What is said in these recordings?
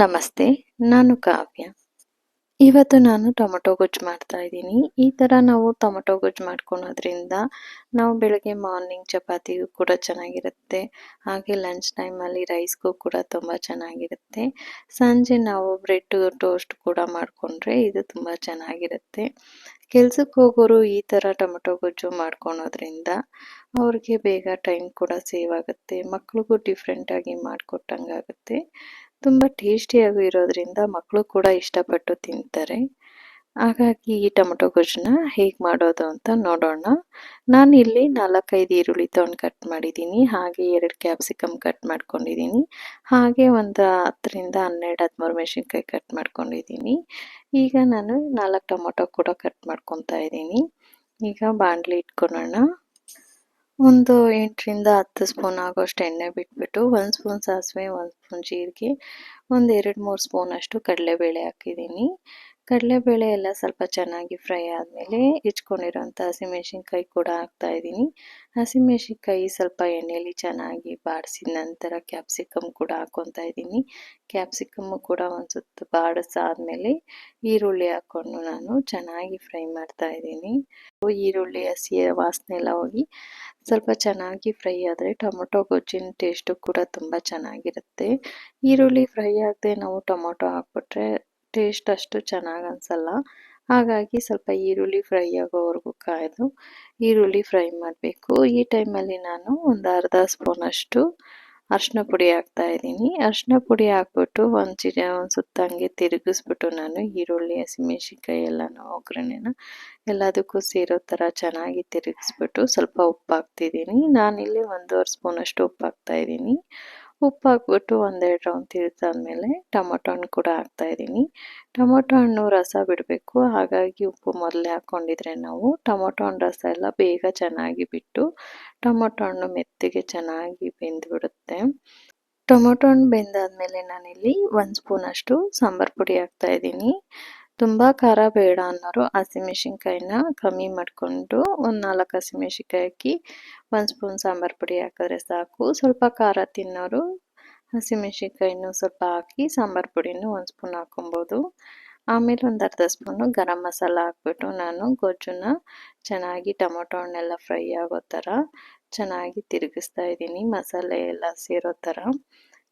ನಮಸ್ತೆ, ನಾನು ಕಾವ್ಯ. ಇವತ್ತು ನಾನು ಟೊಮೊಟೊ ಗೊಜ್ಜು ಮಾಡ್ತಾ ಇದ್ದೀನಿ. ಈ ಥರ ನಾವು ಟೊಮೊಟೊ ಗೊಜ್ಜು ಮಾಡ್ಕೊಳೋದ್ರಿಂದ ನಾವು ಬೆಳಗ್ಗೆ ಮಾರ್ನಿಂಗ್ ಚಪಾತಿಗೂ ಕೂಡ ಚೆನ್ನಾಗಿರುತ್ತೆ. ಹಾಗೆ ಲಂಚ್ ಟೈಮಲ್ಲಿ ರೈಸ್ಗೂ ಕೂಡ ತುಂಬ ಚೆನ್ನಾಗಿರುತ್ತೆ. ಸಂಜೆ ನಾವು ಬ್ರೆಡ್ ಟೋಸ್ಟ್ ಕೂಡ ಮಾಡಿಕೊಂಡ್ರೆ ಇದು ತುಂಬ ಚೆನ್ನಾಗಿರುತ್ತೆ. ಕೆಲಸಕ್ಕೆ ಹೋಗೋರು ಈ ಥರ ಟೊಮೊಟೊ ಗೊಜ್ಜು ಮಾಡ್ಕೊಳೋದ್ರಿಂದ ಅವ್ರಿಗೆ ಬೇಗ ಟೈಮ್ ಕೂಡ ಸೇವ್ ಆಗುತ್ತೆ. ಮಕ್ಳಿಗೂ ಡಿಫ್ರೆಂಟಾಗಿ ಮಾಡಿಕೊಟ್ಟಂಗಾಗುತ್ತೆ. ತುಂಬ ಟೇಸ್ಟಿಯಾಗೂ ಇರೋದ್ರಿಂದ ಮಕ್ಕಳು ಕೂಡ ಇಷ್ಟಪಟ್ಟು ತಿಂತಾರೆ. ಹಾಗಾಗಿ ಈ ಟೊಮೊಟೊ ಗೊಜ್ಜನ್ನ ಹೇಗೆ ಮಾಡೋದು ಅಂತ ನೋಡೋಣ. ನಾನು ಇಲ್ಲಿ ನಾಲ್ಕೈದು ಈರುಳ್ಳಿ ತೊಗೊಂಡು ಕಟ್ ಮಾಡಿದ್ದೀನಿ ಹಾಗೆ ಎರಡು ಕ್ಯಾಪ್ಸಿಕಮ್ ಕಟ್ ಮಾಡ್ಕೊಂಡಿದ್ದೀನಿ ಹಾಗೆ ಒಂದು ಹತ್ತರಿಂದ ಹನ್ನೆರಡು ಹದಿಮೂರು ಮೆಣಸಿನ್ಕಾಯಿ ಕಟ್ ಮಾಡ್ಕೊಂಡಿದ್ದೀನಿ ಈಗ ನಾನು ನಾಲ್ಕು ಟೊಮೊಟೊ ಕೂಡ ಕಟ್ ಮಾಡ್ಕೊತಾ ಇದ್ದೀನಿ ಈಗ ಬಾಣಲಿ ಇಟ್ಕೊಳ್ಳೋಣ ಒಂದು ಎಂಟರಿಂದ ಹತ್ತು ಸ್ಪೂನ್ ಆಗೋಷ್ಟು ಎಣ್ಣೆ ಬಿಟ್ಬಿಟ್ಟು ಒಂದು ಸ್ಪೂನ್ ಸಾಸಿವೆ, ಒಂದು ಸ್ಪೂನ್ ಜೀರಿಗೆ, ಒಂದು ಎರಡು ಮೂರು ಸ್ಪೂನ್ ಅಷ್ಟು ಕಡಲೆಬೇಳೆ ಹಾಕಿದ್ದೀನಿ. ಕಡಲೆಬೇಳೆ ಎಲ್ಲ ಸ್ವಲ್ಪ ಚೆನ್ನಾಗಿ ಫ್ರೈ ಆದಮೇಲೆ ಹೆಚ್ಕೊಂಡಿರೋಂಥ ಹಸಿಮೆಣ್ಸಿನ್ಕಾಯಿ ಕೂಡ ಹಾಕ್ತಾ ಇದ್ದೀನಿ. ಹಸಿಮೆಣ್ಸಿನ್ಕಾಯಿ ಸ್ವಲ್ಪ ಎಣ್ಣೆಯಲ್ಲಿ ಚೆನ್ನಾಗಿ ಬಾಡಿಸಿದ ನಂತರ ಕ್ಯಾಪ್ಸಿಕಮ್ ಕೂಡ ಹಾಕ್ಕೊತಾ ಇದ್ದೀನಿ. ಕ್ಯಾಪ್ಸಿಕಮ್ಮು ಕೂಡ ಒಂದು ಸುತ್ತು ಬಾಡಿಸಾದ್ಮೇಲೆ ಈರುಳ್ಳಿ ಹಾಕ್ಕೊಂಡು ನಾನು ಚೆನ್ನಾಗಿ ಫ್ರೈ ಮಾಡ್ತಾ ಇದ್ದೀನಿ. ಈರುಳ್ಳಿ ಹಸಿಯ ವಾಸನೆ ಎಲ್ಲ ಹೋಗಿ ಸ್ವಲ್ಪ ಚೆನ್ನಾಗಿ ಫ್ರೈ ಆದರೆ ಟೊಮೊಟೊ ಗೊಜ್ಜಿನ ಟೇಸ್ಟು ಕೂಡ ತುಂಬ ಚೆನ್ನಾಗಿರುತ್ತೆ. ಈರುಳ್ಳಿ ಫ್ರೈ ಆಗದೆ ನಾವು ಟೊಮೊಟೊ ಹಾಕ್ಬಿಟ್ರೆ ಟೇಸ್ಟ್ ಅಷ್ಟು ಚೆನ್ನಾಗಿ ಅನಿಸಲ್ಲ. ಹಾಗಾಗಿ ಸ್ವಲ್ಪ ಈರುಳ್ಳಿ ಫ್ರೈ ಆಗೋವರೆಗೂ ಕಾಯ್ದು ಈರುಳ್ಳಿ ಫ್ರೈ ಮಾಡಬೇಕು. ಈ ಟೈಮಲ್ಲಿ ನಾನು ಒಂದು ಅರ್ಧ ಸ್ಪೂನಷ್ಟು ಅರಿಶಿನ ಪುಡಿ ಹಾಕ್ತಾ ಇದ್ದೀನಿ. ಅರಿಶಿನ ಪುಡಿ ಹಾಕ್ಬಿಟ್ಟು ಒಂದು ಚಿ, ಒಂದು ಸುತ್ತ ಹಂಗೆ ತಿರುಗಿಸ್ಬಿಟ್ಟು ನಾನು ಈರುಳ್ಳಿ, ಹಸಿಮೆಣ್ಸಿನ್ಕಾಯಿ ಎಲ್ಲನೂ, ಒಗ್ಗರಣೆನ ಎಲ್ಲದಕ್ಕೂ ಸೇರೋ ಥರ ಚೆನ್ನಾಗಿ ತಿರುಗಿಸ್ಬಿಟ್ಟು ಸ್ವಲ್ಪ ಉಪ್ಪು ಹಾಕ್ತಿದ್ದೀನಿ ನಾನಿಲ್ಲಿ ಒಂದೂವರೆ ಸ್ಪೂನಷ್ಟು ಉಪ್ಪು ಹಾಕ್ತಾ ಇದ್ದೀನಿ. ಉಪ್ಪು ಹಾಕ್ಬಿಟ್ಟು ಒಂದೆರಡು ರೌಂಡ್ ತಿರುಗ್ದಾದ್ಮೇಲೆ ಟೊಮೊಟೊ ಹಣ್ಣು ಕೂಡ ಹಾಕ್ತಾ ಇದ್ದೀನಿ. ಟೊಮೊಟೊ ಹಣ್ಣು ರಸ ಬಿಡಬೇಕು. ಹಾಗಾಗಿ ಉಪ್ಪು ಮೊದಲೇ ಹಾಕ್ಕೊಂಡಿದ್ರೆ ನಾವು ಟೊಮೊಟೊ ಹಣ್ಣು ರಸ ಎಲ್ಲ ಬೇಗ ಚೆನ್ನಾಗಿ ಬಿಟ್ಟು ಟೊಮೊಟೊ ಹಣ್ಣು ಮೆತ್ತಗೆ ಚೆನ್ನಾಗಿ ಬೆಂದ್ಬಿಡುತ್ತೆ. ಟೊಮೊಟೊ ಹಣ್ಣು ಬೆಂದಾದ್ಮೇಲೆ ನಾನಿಲ್ಲಿ ಒಂದು ಸ್ಪೂನಷ್ಟು ಸಾಂಬಾರ್ ಪುಡಿ ಹಾಕ್ತಾ ಇದ್ದೀನಿ. ತುಂಬ ಖಾರ ಬೇಡ ಅನ್ನೋರು ಹಸಿಮೆಣ್ಸಿನ್ಕಾಯಿನ ಕಮ್ಮಿ ಮಾಡಿಕೊಂಡು ಒಂದು ನಾಲ್ಕು ಹಸಿಮೆಣ್ಸಿನ್ಕಾಯಿ ಹಾಕಿ, ಒಂದು ಸ್ಪೂನ್ ಸಾಂಬಾರು ಪುಡಿ ಹಾಕಿದ್ರೆ ಸಾಕು. ಸ್ವಲ್ಪ ಖಾರ ತಿನ್ನೋರು ಹಸಿಮೆಣ್ಸಿನ್ಕಾಯಿನೂ ಸ್ವಲ್ಪ ಹಾಕಿ, ಸಾಂಬಾರು ಪುಡಿನೂ ಒಂದು ಸ್ಪೂನ್ ಹಾಕೊಬೋದು ಆಮೇಲೆ ಒಂದು ಅರ್ಧ ಸ್ಪೂನು ಗರಂ ಮಸಾಲ ಹಾಕ್ಬಿಟ್ಟು ನಾನು ಗೊಜ್ಜನ್ನ ಚೆನ್ನಾಗಿ ಟೊಮೊಟೊ ಹಣ್ಣೆಲ್ಲ ಫ್ರೈ ಆಗೋ ಥರ ಚೆನ್ನಾಗಿ ತಿರುಗಿಸ್ತಾ ಇದ್ದೀನಿ ಮಸಾಲೆ ಎಲ್ಲ ಸೇರೋ ಥರ.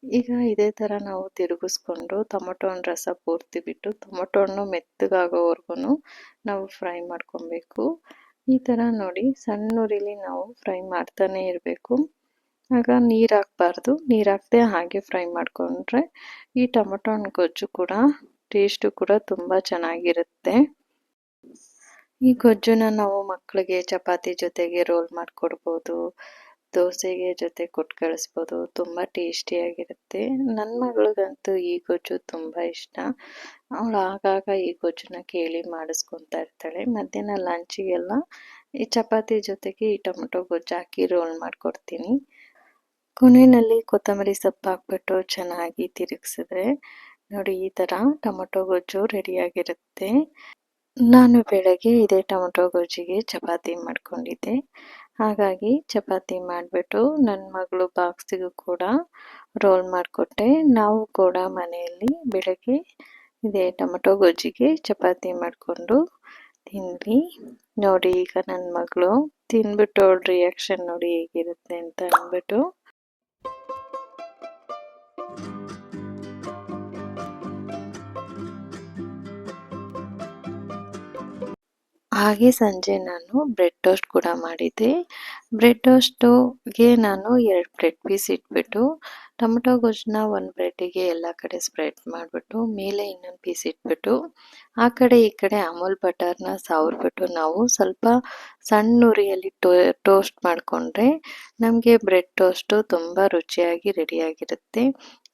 ಈಗ ಇದೇ ಥರ ನಾವು ತಿರುಗಿಸ್ಕೊಂಡು ಟೊಮೊಟೊ ಹಣ್ಣು ರಸ ಪೂರ್ತಿ ಬಿಟ್ಟು ಟೊಮೊಟೊ ಹಣ್ಣು ಮೆತ್ತಗಾಗೋವರೆಗೂ ನಾವು ಫ್ರೈ ಮಾಡ್ಕೊಬೇಕು. ಈ ಥರ ನೋಡಿ ಸಣ್ಣ ಉರಿಲಿ ನಾವು ಫ್ರೈ ಮಾಡ್ತಾನೆ ಇರಬೇಕು. ಆಗ ನೀರು ಹಾಕ್ಬಾರ್ದು. ನೀರು ಹಾಕದೆ ಹಾಗೆ ಫ್ರೈ ಮಾಡಿಕೊಂಡ್ರೆ ಈ ಟೊಮೊಟೊ ಹಣ್ಣು ಗೊಜ್ಜು ಕೂಡ ಟೇಸ್ಟು ಕೂಡ ತುಂಬ ಚೆನ್ನಾಗಿರುತ್ತೆ. ಈ ಗೊಜ್ಜುನ ನಾವು ಮಕ್ಕಳಿಗೆ ಚಪಾತಿ ಜೊತೆಗೆ ರೋಲ್ ಮಾಡಿಕೊಡ್ಬೋದು. ದೋಸೆಗೆ ಜೊತೆ ಕೊಟ್ಟು ಕಳಿಸ್ಬೋದು. ತುಂಬ ಟೇಸ್ಟಿಯಾಗಿರುತ್ತೆ ನನ್ನ ಮಗಳಿಗಂತೂ ಈ ಗೊಜ್ಜು ತುಂಬ ಇಷ್ಟ. ಅವಳು ಆಗಾಗ ಈ ಗೊಜ್ಜನ್ನ ಕೇಳಿ ಮಾಡಿಸ್ಕೊತಾ ಇರ್ತಾಳೆ. ಮಧ್ಯಾಹ್ನ ಲಂಚಿಗೆಲ್ಲ ಈ ಚಪಾತಿ ಜೊತೆಗೆ ಈ ಟೊಮೊಟೊ ಗೊಜ್ಜು ಹಾಕಿ ರೋಲ್ ಮಾಡಿಕೊಡ್ತೀನಿ. ಕೊನೆಯಲ್ಲಿ ಕೊತ್ತಂಬರಿ ಸೊಪ್ಪು ಹಾಕ್ಬಿಟ್ಟು ಚೆನ್ನಾಗಿ ತಿರುಗಿಸಿದ್ರೆ ನೋಡಿ ಈ ಥರ ಟೊಮೊಟೊ ಗೊಜ್ಜು ರೆಡಿಯಾಗಿರುತ್ತೆ. ನಾನು ಬೆಳಗ್ಗೆ ಇದೇ ಟೊಮೊಟೊ ಗೊಜ್ಜಿಗೆ ಚಪಾತಿ ಮಾಡ್ಕೊಂಡಿದ್ದೆ. ಹಾಗಾಗಿ ಚಪಾತಿ ಮಾಡಿಬಿಟ್ಟು ನನ್ನ ಮಗಳು ಬಾಕ್ಸಿಗೂ ಕೂಡ ರೋಲ್ ಮಾಡಿಕೊಟ್ಟೆ. ನಾವು ಕೂಡ ಮನೆಯಲ್ಲಿ ಬೆಳಗ್ಗೆ ಇದೇ ಟೊಮೊಟೊ ಗೊಜ್ಜಿಗೆ ಚಪಾತಿ ಮಾಡಿಕೊಂಡು ತಿಂದ್ವಿ. ನೋಡಿ ಈಗ ನನ್ನ ಮಗಳು ತಿನ್ಬಿಟ್ಟು ರಿಯಾಕ್ಷನ್ ನೋಡಿ ಹೇಗಿರುತ್ತೆ ಅಂತ ಅಂದ್ಬಿಟ್ಟು ಹಾಗೆ ಸಂಜೆ ನಾನು ಬ್ರೆಡ್ ಟೋಸ್ಟ್ ಕೂಡ ಮಾಡಿದ್ದೆ. ಬ್ರೆಡ್ ಟೋಸ್ಟುಗೆ ನಾನು ಎರಡು ಬ್ರೆಡ್ ಪೀಸ್ ಇಟ್ಬಿಟ್ಟು, ಟೊಮೆಟೊ ಗೊಜ್ಜನ್ನ ಒಂದು ಬ್ರೆಡ್ಡಿಗೆ ಎಲ್ಲ ಕಡೆ ಸ್ಪ್ರೆಡ್ ಮಾಡಿಬಿಟ್ಟು, ಮೇಲೆ ಇನ್ನೊಂದು ಪೀಸ್ ಇಟ್ಬಿಟ್ಟು, ಆ ಕಡೆ ಈ ಕಡೆ ಅಮೂಲ್ ಬಟರ್ನ ಸಾವ್ರಿಬಿಟ್ಟು ನಾವು ಸ್ವಲ್ಪ ಸಣ್ಣ ಉರಿಯಲ್ಲಿ ಟೋ, ಟೋಸ್ಟ್ ಮಾಡಿಕೊಂಡ್ರೆ ನಮಗೆ ಬ್ರೆಡ್ ಟೋಸ್ಟು ತುಂಬ ರುಚಿಯಾಗಿ ರೆಡಿಯಾಗಿರುತ್ತೆ.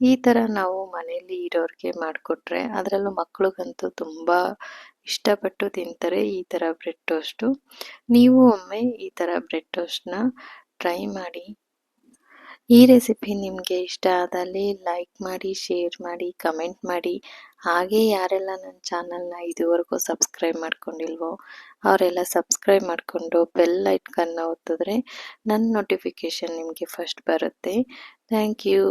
ಈ ಥರ ನಾವು ಮನೆಯಲ್ಲಿ ಇರೋರಿಗೆ ಮಾಡಿಕೊಟ್ರೆ, ಅದರಲ್ಲೂ ಮಕ್ಕಳಿಗಂತೂ ತುಂಬ ಇಷ್ಟಪಟ್ಟು ತಿಂತಾರೆ ಈ ಥರ ಬ್ರೆಡ್ ಟೋಸ್ಟು. ನೀವು ಒಮ್ಮೆ ಈ ಥರ ಬ್ರೆಡ್ ಟೋಸ್ಟ್ನ ಟ್ರೈ ಮಾಡಿ. ಈ ರೆಸಿಪಿ ನಿಮಗೆ ಇಷ್ಟ ಆದಲ್ಲಿ ಲೈಕ್ ಮಾಡಿ, ಶೇರ್ ಮಾಡಿ, ಕಮೆಂಟ್ ಮಾಡಿ. ಹಾಗೆ ಯಾರೆಲ್ಲ ನನ್ನ ಚಾನಲ್ನ ಇದುವರೆಗೂ ಸಬ್ಸ್ಕ್ರೈಬ್ ಮಾಡ್ಕೊಂಡಿಲ್ವೋ ಅವರೆಲ್ಲ ಸಬ್ಸ್ಕ್ರೈಬ್ ಮಾಡಿಕೊಂಡು ಬೆಲ್ ಐಟ್ಕನ್ನ ಒತ್ತಿದ್ರೆ ನನ್ನ ನೋಟಿಫಿಕೇಷನ್ ನಿಮಗೆ ಫಸ್ಟ್ ಬರುತ್ತೆ. Thank you.